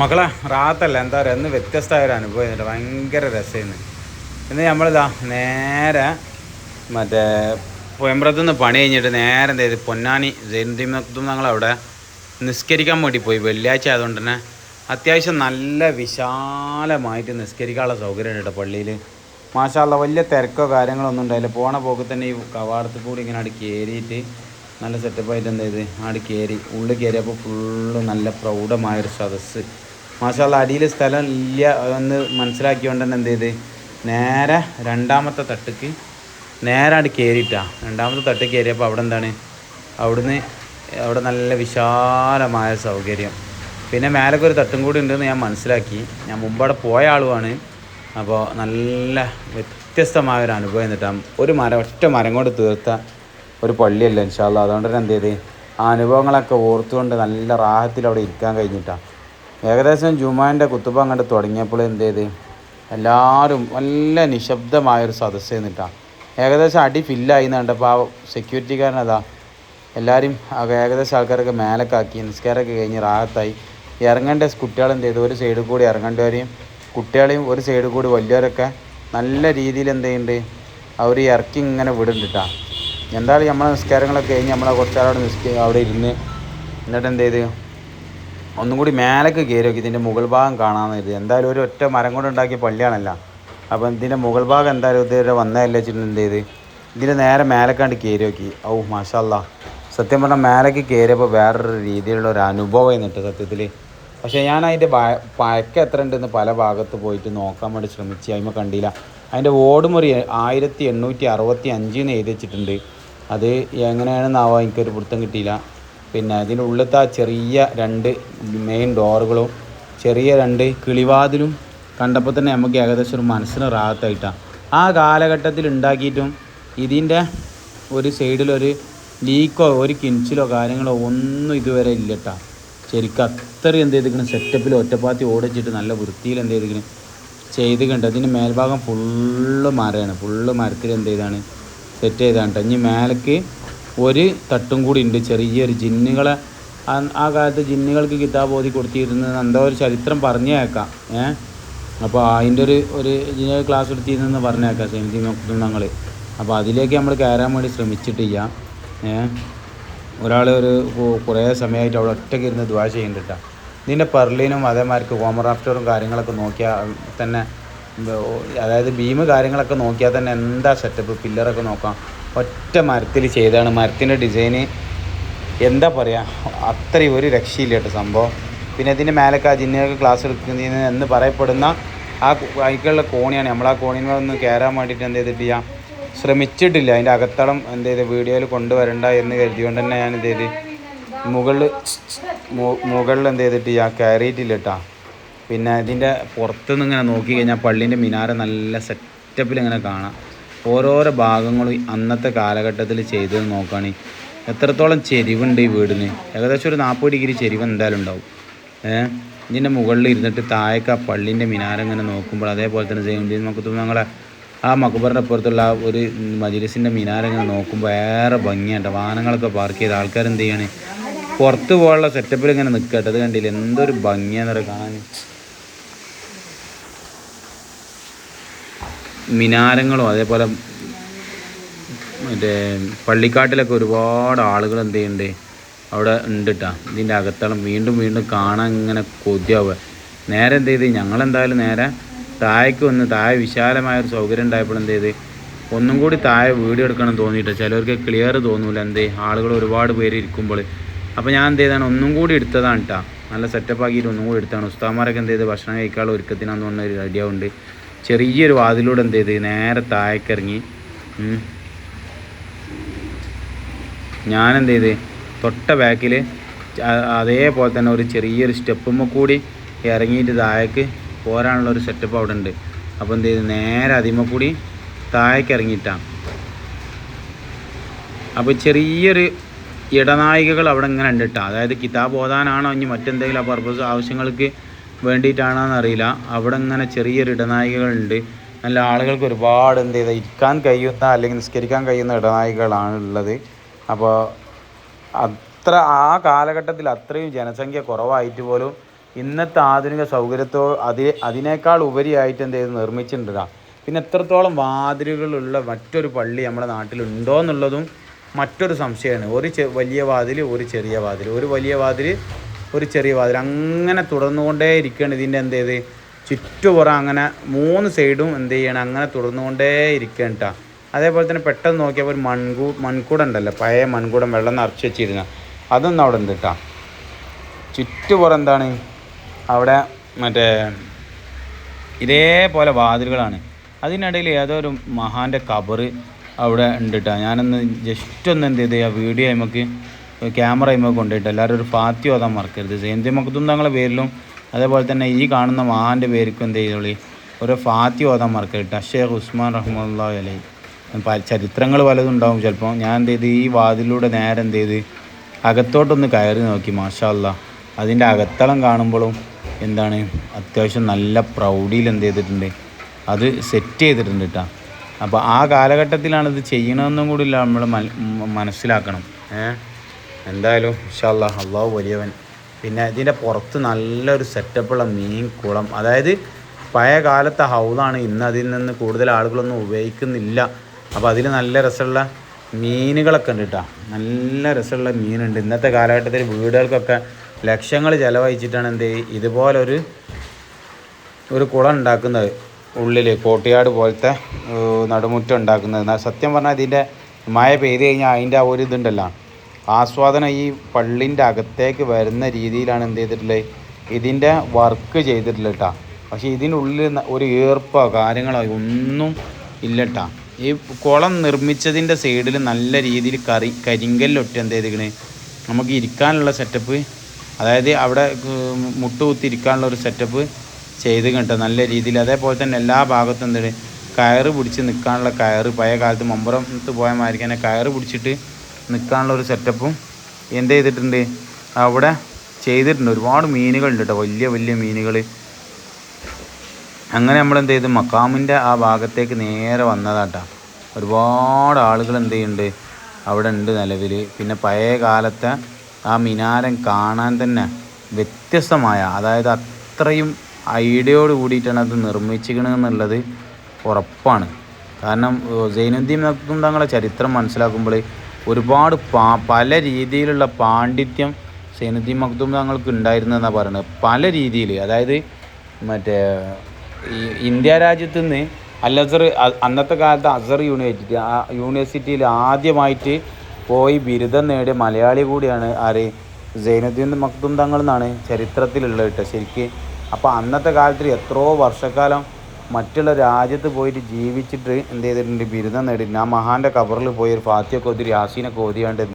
മക്കളെ റാത്തല്ല എന്താ പറയുക ഇന്ന് വ്യത്യസ്തമായ ഒരു അനുഭവം ഇതിന്റെ ഭയങ്കര രസമായിരുന്നു ഇന്ന് നമ്മളിതാ നേരെ മറ്റേ പൊയമ്പ്രത്ത് നിന്ന് പണി കഴിഞ്ഞിട്ട് നേരെ എന്ത് ചെയ്ത് പൊന്നാനി ജയന്തിമത്തും ഞങ്ങളവിടെ നിസ്കരിക്കാൻ വേണ്ടി പോയി. വെള്ളിയാഴ്ച ആയതുകൊണ്ട് തന്നെ അത്യാവശ്യം നല്ല വിശാലമായിട്ട് നിസ്കരിക്കാനുള്ള സൗകര്യം ഉണ്ട് കേട്ടോ പള്ളിയിൽ മാഷാല്ല വലിയ തിരക്കോ കാര്യങ്ങളോ ഒന്നും ഉണ്ടായില്ല. പോണ പോക്ക് തന്നെ ഈ കവാടത്തിൽ കൂടി ഇങ്ങനെ അവിടെ കയറിയിട്ട് നല്ല സെറ്റപ്പായിട്ട് എന്ത് ചെയ്ത് ആട് കയറി ഉള്ളിൽ കയറിയപ്പോൾ ഫുള്ള് നല്ല പ്രൗഢമായൊരു സദസ്സ്. മാഷാല്ല അടിയിൽ സ്ഥലം ഇല്ല എന്ന് മനസ്സിലാക്കിയോണ്ട് തന്നെ എന്ത് ചെയ്ത്? നേരെ രണ്ടാമത്തെ തട്ടിക്ക് നേരെ ആട് കയറിയിട്ടാണ് രണ്ടാമത്തെ തട്ട് കയറിയപ്പോൾ അവിടെ എന്താണ്? അവിടുന്ന് അവിടെ നല്ല വിശാലമായ സൗകര്യം. പിന്നെ മേലൊക്കെ ഒരു തട്ടും കൂടി ഉണ്ടെന്ന് ഞാൻ മനസ്സിലാക്കി. ഞാൻ മുമ്പവിടെ പോയ ആളുമാണ് അപ്പോൾ നല്ല വ്യത്യസ്തമായ ഒരു അനുഭവം എന്നിട്ടാണ് ഒരു മരം ഒറ്റ മരം കൊണ്ട് തീർത്ത ഒരു പള്ളിയല്ല ഇൻഷാല്ല അതുകൊണ്ട് തന്നെ എന്ത് ചെയ്ത്? ആ അനുഭവങ്ങളൊക്കെ ഓർത്തുകൊണ്ട് നല്ല റാഹത്തിൽ അവിടെ ഇരിക്കാൻ കഴിഞ്ഞിട്ടാണ് ഏകദേശം ജുമാന്റെ കുത്തുബ അങ്ങോട്ട് തുടങ്ങിയപ്പോൾ എന്ത് ചെയ്ത്? എല്ലാവരും നല്ല നിശബ്ദമായൊരു സദസ്സ് എന്നിട്ടാണ് ഏകദേശം അടി ഫില്ലായി എന്ന് കണ്ടപ്പോൾ ആ സെക്യൂരിറ്റിക്കാരൻ അതാ എല്ലാവരും ഏകദേശം ആൾക്കാരൊക്കെ മേലക്കാക്കി നിസ്കാരമൊക്കെ കഴിഞ്ഞ് റാഹത്തായി. ഇറങ്ങേണ്ട കുട്ടികൾ എന്ത് ചെയ്തു? ഒരു സൈഡിൽ കൂടി ഇറങ്ങേണ്ടവരെയും കുട്ടികളെയും ഒരു സൈഡിൽ കൂടി വലിയവരൊക്കെ നല്ല രീതിയിൽ എന്ത് ചെയ്യുന്നുണ്ട്? അവർ ഇറക്കി ഇങ്ങനെ വിടുന്നുണ്ടാ എന്തായാലും നമ്മളെ നിസ്കാരങ്ങളൊക്കെ കഴിഞ്ഞ് നമ്മളെ കുറച്ചാളവിടെ നിസ്ക അവിടെ ഇരുന്ന് എന്നിട്ട് എന്ത് ചെയ്ത്? ഒന്നും കൂടി മേലേക്ക് കയറി നോക്കി. ഇതിന്റെ മുകൾ ഭാഗം കാണാമെന്ന് കരുതി. എന്തായാലും ഒരു ഒറ്റ മരം കൊണ്ട് ഉണ്ടാക്കിയ പള്ളിയാണല്ലോ. അപ്പം ഇതിന്റെ മുകൾ ഭാഗം എന്തായാലും ഇതുവരെ വന്നതല്ലേ വെച്ചിട്ട് എന്ത് ചെയ്ത്? ഇതിന്റെ നേരെ മേലേക്കാണ്ട് കയറി നോക്കി. ഔ മാഷല്ല. സത്യം പറഞ്ഞാൽ മേലേക്ക് കയറിയപ്പോൾ വേറൊരു രീതിയിലുള്ള ഒരു അനുഭവം എന്നിട്ട് സത്യത്തിൽ പക്ഷേ ഞാൻ അതിന്റെ പഴക്കം എത്ര ഉണ്ടെന്ന് പല ഭാഗത്ത് പോയിട്ട് നോക്കാൻ വേണ്ടി ശ്രമിച്ച്. അതിമ കണ്ടില്ല. അതിന്റെ ഓടുമുറി ആയിരത്തി എണ്ണൂറ്റി അറുപത്തി അഞ്ചിന്ന് എഴുതി വെച്ചിട്ടുണ്ട്. അത് എങ്ങനെയാണെന്നാവോ എനിക്കൊരു പിടുത്തം കിട്ടിയില്ല. പിന്നെ അതിന്റെ ഉള്ളിലത്തെ ആ ചെറിയ രണ്ട് മെയിൻ ഡോറുകളും ചെറിയ രണ്ട് കിളിവാതിലും കണ്ടപ്പോൾ തന്നെ നമുക്ക് ഏകദേശം ഒരു മനസ്സിന് റാഹത്തായിട്ടാണ് ആ കാലഘട്ടത്തിൽ ഉണ്ടാക്കിയിട്ടും ഇതിന്റെ ഒരു സൈഡിലൊരു ലീക്കോ ഒരു കിൻച്ചിലോ കാര്യങ്ങളോ ഒന്നും ഇതുവരെ ഇല്ല കേട്ടോ ശരിക്കും അത്രയും എന്ത് ചെയ്തിരിക്കണം? സെറ്റപ്പിൽ ഒറ്റപ്പാത്തി ഓടിച്ചിട്ട് നല്ല വൃത്തിയിൽ എന്ത് ചെയ്തിരിക്കണം? ചെയ്ത് കണ്ട് അതിന്റെ മേൽഭാഗം ഫുള്ള് മരമാണ് ഫുള്ള് മരത്തിൽ എന്ത് ചെയ്താണ്? സെറ്റ് ചെയ്താണ് കേട്ടോ ഇനി മേലേക്ക് ഒരു തട്ടും കൂടി ഉണ്ട് ചെറിയൊരു ജിന്നുകളെ. ആ- കാലത്ത് ജിന്നുകൾക്ക് കിതാബ് ഓതി കൊടുത്തിരുന്നത് എന്തോ ഒരു ചരിത്രം പറഞ്ഞേക്കാം. ഏ? അപ്പോൾ അതിന്റെ ഒരു ഒരു ജിന്നുകൾ ക്ലാസ് എടുത്തിരുന്നെന്ന് പറഞ്ഞേക്കാം സെമിതി ഞങ്ങൾ അപ്പോൾ അതിലേക്ക് നമ്മൾ കയറാൻ വേണ്ടി ശ്രമിച്ചിട്ടില്ല. ഏ? ഒരാൾ ഒരു കുറേ സമയമായിട്ട് അവിടെ ഒറ്റയ്ക്ക് ഇരുന്ന് ദ്വാ ചെയ്യുന്നുണ്ട് ഇതിന്റെ പെർലിനും അതേമാതിരിക്ക് ഹോമറാഫ്റ്ററും കാര്യങ്ങളൊക്കെ നോക്കിയാൽ തന്നെ അതായത് ബീം കാര്യങ്ങളൊക്കെ നോക്കിയാൽ തന്നെ എന്താ സെറ്റപ്പ് പില്ലറൊക്കെ നോക്കാം. ഒറ്റ മരത്തിൽ ചെയ്താണ് മരത്തിന്റെ ഡിസൈന് എന്താ പറയുക അത്രയും ഒരു രക്ഷയില്ല കേട്ടോ സംഭവം. പിന്നെ ഇതിന്റെ മേലൊക്കെ ആ ജിന്നൊക്കെ ക്ലാസ് എടുക്കുന്നതിന് എന്ന് പറയപ്പെടുന്ന ആ അതിക്കുള്ള കോണിയാണ്. നമ്മൾ ആ കോണിന്മേൽ ഒന്ന് കയറാൻ വേണ്ടിയിട്ട് എന്ത് ചെയ്തിട്ട് ചെയ്യാം? ശ്രമിച്ചിട്ടില്ല. അതിന്റെ അകത്തളം എന്ത് ചെയ്ത് വീഡിയോയിൽ കൊണ്ടുവരണ്ട എന്ന് കരുതിയോണ്ട് തന്നെ ഞാൻ എന്ത് ചെയ്ത് മുകളിൽ മുകളിൽ എന്ത് ചെയ്തിട്ട് ചെയ്യാം? കയറിയിട്ടില്ല കേട്ടോ. പിന്നെ ഇതിന്റെ പുറത്തുനിന്ന് ഇങ്ങനെ നോക്കി കഴിഞ്ഞാൽ പള്ളീന്റെ മിനാര നല്ല സെറ്റപ്പിൽ ഇങ്ങനെ കാണാം. ഓരോരോ ഭാഗങ്ങളും അന്നത്തെ കാലഘട്ടത്തിൽ ചെയ്തത് നോക്കുകയാണെങ്കിൽ എത്രത്തോളം ചെരിവുണ്ട് ഈ വീടിന്? ഏകദേശം ഒരു നാൽപ്പത് ഡിഗ്രി ചെരിവ് എന്തായാലും ഉണ്ടാവും. ഏഹ് ഇതിന്റെ മുകളിൽ ഇരുന്നിട്ട് താഴേക്ക് ആ പള്ളീന്റെ മിനാരം ഇങ്ങനെ നോക്കുമ്പോൾ അതേപോലെ തന്നെ ജൈനുദ്ദീൻ നമുക്ക് ഞങ്ങളെ ആ മക്ബറിന്റെ പുറത്തുള്ള ആ ഒരു മജിലിസിന്റെ മിനാരം ഇങ്ങനെ നോക്കുമ്പോൾ ഏറെ ഭംഗിയായിട്ട് വാഹനങ്ങളൊക്കെ പാർക്ക് ചെയ്ത് ആൾക്കാർ എന്ത് ചെയ്യാണ്? പുറത്ത് പോകാനുള്ള സെറ്റപ്പിൽ ഇങ്ങനെ നിൽക്കട്ടെ അത് കണ്ടില്ല? എന്തൊരു ഭംഗിയാണെന്നറിയ കാണാൻ. മിനാരങ്ങളും അതേപോലെ മറ്റേ പള്ളിക്കാട്ടിലൊക്കെ ഒരുപാട് ആളുകൾ എന്ത് ചെയ്യുന്നുണ്ട് അവിടെ ഉണ്ട് കേട്ടോ ഇതിന്റെ അകത്തളം വീണ്ടും വീണ്ടും കാണാൻ ഇങ്ങനെ കൊതിയാവുക. നേരെ എന്ത് ചെയ്ത്? ഞങ്ങളെന്തായാലും നേരെ താഴേക്ക് വന്ന് താഴെ വിശാലമായ ഒരു സൗകര്യം ഉണ്ടായപ്പോൾ എന്ത് ചെയ്ത്? ഒന്നും കൂടി താഴെ വീഡിയോ എടുക്കണം തോന്നിയിട്ട്. ചിലർക്ക് ക്ലിയർ തോന്നൂല എന്ത്? ആളുകൾ ഒരുപാട് പേര് ഇരിക്കുമ്പോൾ. അപ്പോൾ ഞാൻ എന്ത് ചെയ്താണ് ഒന്നും കൂടി എടുത്തതാണ് കേട്ടോ നല്ല സെറ്റപ്പ് ആക്കിയിട്ട് ഒന്നും കൂടി എടുത്താണ് ഉസ്താമാരൊക്കെ എന്ത് ചെയ്ത്? ഭക്ഷണം കഴിക്കാനുള്ള ഒരുക്കത്തിനാന്ന് പറഞ്ഞ ഒരു ഐഡിയ ഉണ്ട് ചെറിയൊരു വാതിലൂടെ എന്ത് ചെയ്ത് നേരെ താഴേക്കിറങ്ങി. ഞാൻ എന്ത് ചെയ്ത് തൊട്ട ബാക്കിൽ അതേപോലെ തന്നെ ഒരു ചെറിയൊരു സ്റ്റെപ്പുമ്മ കൂടി ഇറങ്ങിയിട്ട് താഴേക്ക് പോരാനുള്ള ഒരു സെറ്റപ്പ് അവിടെ ഉണ്ട്. അപ്പോൾ എന്ത് ചെയ്ത് നേരെ അതിമ്മ കൂടി താഴേക്ക് ഇറങ്ങിയിട്ടാണ് അപ്പോൾ ചെറിയൊരു ഇടനായികകൾ അവിടെ ഇങ്ങനെ ഉണ്ട് കേട്ടോ അതായത് കിതാബ് ഓതാനാണോ ഇനി മറ്റെന്തെങ്കിലും ആ പർപ്പസ് ആവശ്യങ്ങൾക്ക് വേണ്ടിയിട്ടാണോ എന്നറിയില്ല അവിടെ ഇങ്ങനെ ചെറിയൊരു ഇടനായികളുണ്ട് നല്ല ആളുകൾക്ക് ഒരുപാട് എന്ത് ചെയ്താൽ ഇരിക്കാൻ കഴിയുന്ന അല്ലെങ്കിൽ നിസ്കരിക്കാൻ കഴിയുന്ന ഇടനായികളാണ് ഉള്ളത്. അപ്പോൾ അത്ര ആ കാലഘട്ടത്തിൽ അത്രയും ജനസംഖ്യ കുറവായിട്ട് പോലും ഇന്നത്തെ ആധുനിക സൗകര്യത്തോ അതി അതിനേക്കാൾ ഉപരിയായിട്ട് എന്ത് ചെയ്ത് നിർമ്മിച്ചിട്ടുണ്ടാ പിന്നെ എത്രത്തോളം വാതിലുകളുള്ള മറ്റൊരു പള്ളി നമ്മുടെ നാട്ടിലുണ്ടോ എന്നുള്ളതും മറ്റൊരു സംശയമാണ്. ഒരു വലിയ വാതിൽ ഒരു ചെറിയ വാതിൽ ഒരു വലിയ വാതിൽ ഒരു ചെറിയ വാതിൽ. അങ്ങനെ തുടർന്നുകൊണ്ടേ ഇരിക്കുകയാണ് ഇതിന്റെ എന്ത് ചെയ്ത്? ചുറ്റുപുറം അങ്ങനെ മൂന്ന് സൈഡും എന്ത് ചെയ്യണം? അങ്ങനെ തുടർന്നുകൊണ്ടേ ഇരിക്കുകയാണ് കേട്ടോ അതേപോലെ തന്നെ പെട്ടെന്ന് നോക്കിയപ്പോൾ ഒരു മൺകൂ മൺകൂടം ഉണ്ടല്ലോ. പഴയ മൺകൂടം വെള്ളം നിറച്ച് വെച്ചിരുന്ന. അതൊന്നും അവിടെ ഉണ്ട് കേട്ടോ ചുറ്റുപുറം എന്താണ്? അവിടെ മറ്റേ ഇതേപോലെ വാതിലുകളാണ്. അതിനിടയിൽ ഏതോ ഒരു മഹാന്റെ കബറ് അവിടെ ഉണ്ട് കേട്ടോ ഞാനൊന്ന് ജസ്റ്റ് ഒന്ന് എന്ത് ചെയ്ത് ആ വീഡിയോ നമുക്ക് ക്യാമറ ഇമ്മ കൊണ്ടുപോയിട്ട് എല്ലാവരും ഒരു ഫാത്തി ഓതാൻ മറക്കരുത്. ജയന്തി മക്കത്തും തങ്ങളുടെ പേരിലും അതേപോലെ തന്നെ ഈ കാണുന്ന മഹാന്റെ പേർക്കും എന്ത് ചെയ്തോളി? ഒരു ഫാത്തി ഓതാൻ മറക്കരുത്. അഷേഖ് ഉസ്മാൻ റഹ്മുല്ലാ അലൈ ചരിത്രങ്ങൾ പലതും ഉണ്ടാവും ചിലപ്പോൾ ഞാൻ എന്ത് ചെയ്ത്? ഈ വാതിലൂടെ നേരെ എന്ത് ചെയ്ത്? അകത്തോട്ടൊന്ന് കയറി നോക്കി മാഷാല്ല. അതിന്റെ അകത്തളം കാണുമ്പോഴും എന്താണ്? അത്യാവശ്യം നല്ല പ്രൗഢിയിൽ എന്ത് ചെയ്തിട്ടുണ്ട്? അത് സെറ്റ് ചെയ്തിട്ടുണ്ട് കേട്ടോ അപ്പോൾ ആ കാലഘട്ടത്തിലാണ് ഇത് ചെയ്യണമെന്നും കൂടി നമ്മൾ മനസ്സിലാക്കണം. ഏ എന്തായാലും ഇഷാല്ല അള്ളാഹു വലിയവൻ. പിന്നെ ഇതിന്റെ പുറത്ത് നല്ലൊരു സെറ്റപ്പുള്ള മീൻ കുളം. അതായത് പഴയ കാലത്തെ ഹൗലാണ് ഇന്ന് അതിൽ നിന്ന് കൂടുതൽ ആളുകളൊന്നും ഉപയോഗിക്കുന്നില്ല. അപ്പോൾ അതിൽ നല്ല രസമുള്ള മീനുകളൊക്കെ ഉണ്ട് കേട്ടോ നല്ല രസമുള്ള മീനുണ്ട്. ഇന്നത്തെ കാലഘട്ടത്തിൽ വീടുകൾക്കൊക്കെ ലക്ഷങ്ങൾ ചിലവഴിച്ചിട്ടാണ് എന്ത് ഇതുപോലൊരു ഒരു കുളം ഉണ്ടാക്കുന്നത് ഉള്ളിൽ കോട്ടിയാട് പോലത്തെ നടുമുറ്റം ഉണ്ടാക്കുന്നത്. സത്യം പറഞ്ഞാൽ ഇതിന്റെ മഴ പെയ്ത് കഴിഞ്ഞാൽ അതിന്റെ ആ ഒരു ഇതുണ്ടല്ലോ. ആസ്വാദനം ഈ പള്ളിന്റെ അകത്തേക്ക് വരുന്ന രീതിയിലാണ് എന്ത് ചെയ്തിട്ടുള്ളത്? ഇതിന്റെ വർക്ക് ചെയ്തിട്ടില്ല പക്ഷേ ഇതിനുള്ളിൽ ഒരു ഈർപ്പോ കാര്യങ്ങളോ ഒന്നും ഇല്ല ഈ കുളം നിർമ്മിച്ചതിന്റെ സൈഡിൽ നല്ല രീതിയിൽ കറി കരിങ്കല്ലൊട്ട് എന്ത് ചെയ്തിരിക്കണ്? നമുക്ക് ഇരിക്കാനുള്ള സെറ്റപ്പ് അതായത് അവിടെ മുട്ടുകുത്തി ഇരിക്കാനുള്ള ഒരു സെറ്റപ്പ് ചെയ്ത് കേട്ടോ നല്ല രീതിയിൽ. അതേപോലെ തന്നെ എല്ലാ ഭാഗത്തും എന്താണ് കയറ് പിടിച്ച് നിൽക്കാനുള്ള കയറ്. പഴയ കാലത്ത് മമ്പുറത്ത് പോയ മാതിരിക്ക് തന്നെ കയറ് പിടിച്ചിട്ട് നിൽക്കാനുള്ള ഒരു സെറ്റപ്പും എന്ത് ചെയ്തിട്ടുണ്ട്? അവിടെ ചെയ്തിട്ടുണ്ട്. ഒരുപാട് മീനുകളുണ്ട് കേട്ടോ വലിയ വലിയ മീനുകൾ അങ്ങനെ നമ്മൾ എന്ത് ചെയ്തു? മക്കാമിന്റെ ആ ഭാഗത്തേക്ക് നേരെ വന്നതാട്ടാ ഒരുപാട് ആളുകൾ എന്ത് ചെയ്യുന്നുണ്ട്? അവിടെ ഉണ്ട് നിലവിൽ പിന്നെ പഴയ കാലത്തെ ആ മിനാരം കാണാൻ തന്നെ വ്യത്യസ്തമായ അതായത് അത്രയും ഐഡിയയോട് കൂടിയിട്ടാണ് അത് നിർമ്മിച്ചിരിക്കണമെന്നുള്ളത് ഉറപ്പാണ്. കാരണം സൈനുദ്ദീൻ മക്തും തങ്ങളെ ചരിത്രം മനസ്സിലാക്കുമ്പോൾ ഒരുപാട് പാ പല രീതിയിലുള്ള പാണ്ഡിത്യം സൈനുദ്ദീൻ മഖ്ദൂം തങ്ങൾക്ക് ഉണ്ടായിരുന്നെന്നാണ് പറയുന്നത് പല രീതിയിൽ അതായത് മറ്റേ ഈ ഇന്ത്യ രാജ്യത്ത് നിന്ന് അല്ലസർ അന്നത്തെ കാലത്ത് അസർ യൂണിവേഴ്സിറ്റി ആ യൂണിവേഴ്സിറ്റിയിൽ ആദ്യമായിട്ട് പോയി ബിരുദം നേടിയ മലയാളി കൂടിയാണ് ആര്? സൈനുദ്ദീൻ മഖ്ദൂം തങ്ങൾ എന്നാണ് ചരിത്രത്തിലുള്ളത് കേട്ടോ ശരിക്ക്. അപ്പോൾ അന്നത്തെ കാലത്തിൽ എത്രയോ വർഷക്കാലം മറ്റുള്ള രാജ്യത്ത് പോയിട്ട് ജീവിച്ചിട്ട് എന്ത് ചെയ്തിട്ടുണ്ട്? ബിരുദം നേടിയിട്ടുണ്ട്. ആ മഹാന്റെ കബറിൽ പോയി ഒരു ഫാത്തിയൊക്കെ ഒത്തിരി യാസീനൊക്കെ ഓതിയാണ്ട്